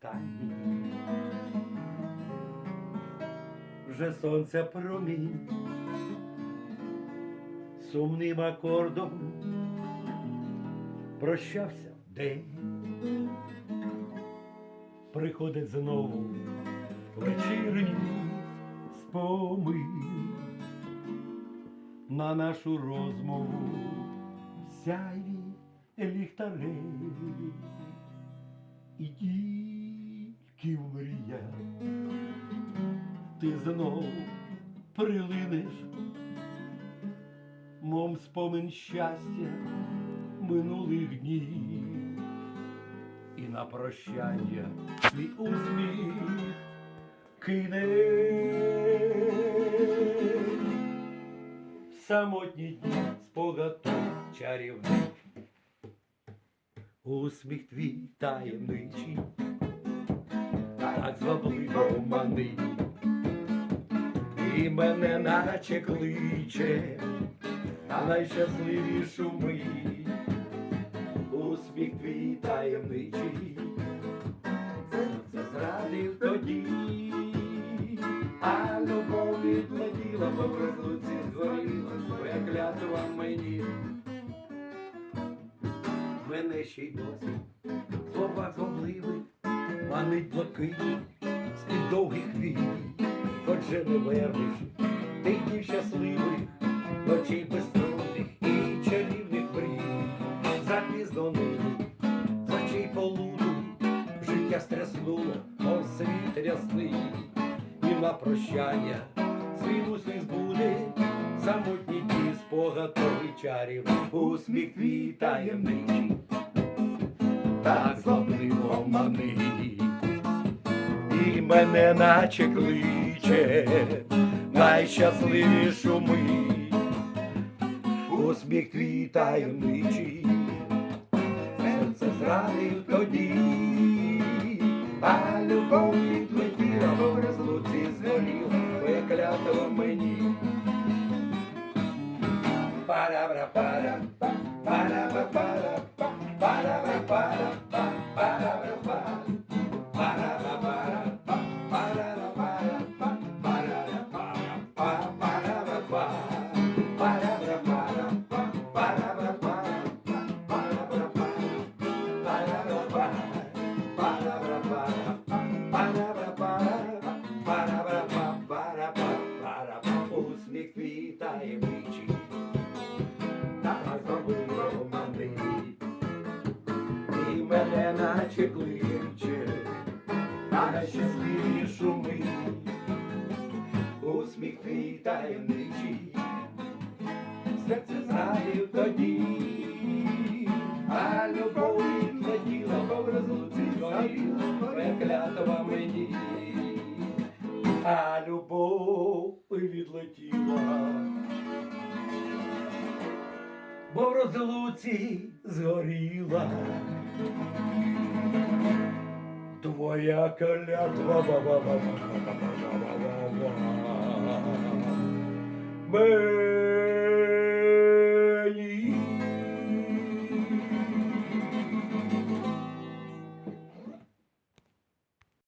стані. Вже сонце промінь сумним акордом прощався в день, приходить знову вечірній споми на нашу розмову сяйві ліхтарей. Іди в ти знов прилинеш, мом спомин щастя минулих днів, і на прощання твій усміх кине. Самотні дні спогадок чарівних. Усміх твій таємничий, так звабливо манить, і мене наче кличе на найщасливішу мить. Усміх твій таємничий, серце зрадив тоді, а любов відлетіла, по розлуці згоріла, твоя мені. Мене ще й досі слова зомливих, манить блакиті з-під довгих вій, хоч же не вернеш тих днів щасливих, ночей безструнних і чарівних мрій, запізно нині, з очей полуду, життя стряснуло, мов світ рясний, і на прощання свій усміх збуде, самотні ті спогадовий чарів, усміх твій таємничий так злобливо манить, мене наче кличе найщасливішу мить, усміх твій таємничий, серце зранив тоді, а любов відлетіла, бо в розлуці твоя клятва мені. Пара-бра, пара, квітки таємничі, та Давай зробимо мати, і мене наче кличе, на щасливішу мить, усміх твій таємничий, серце знає тоді, а любов летіла по розлуці горіла. Бо в розлуці згоріла. Твоя клятва ба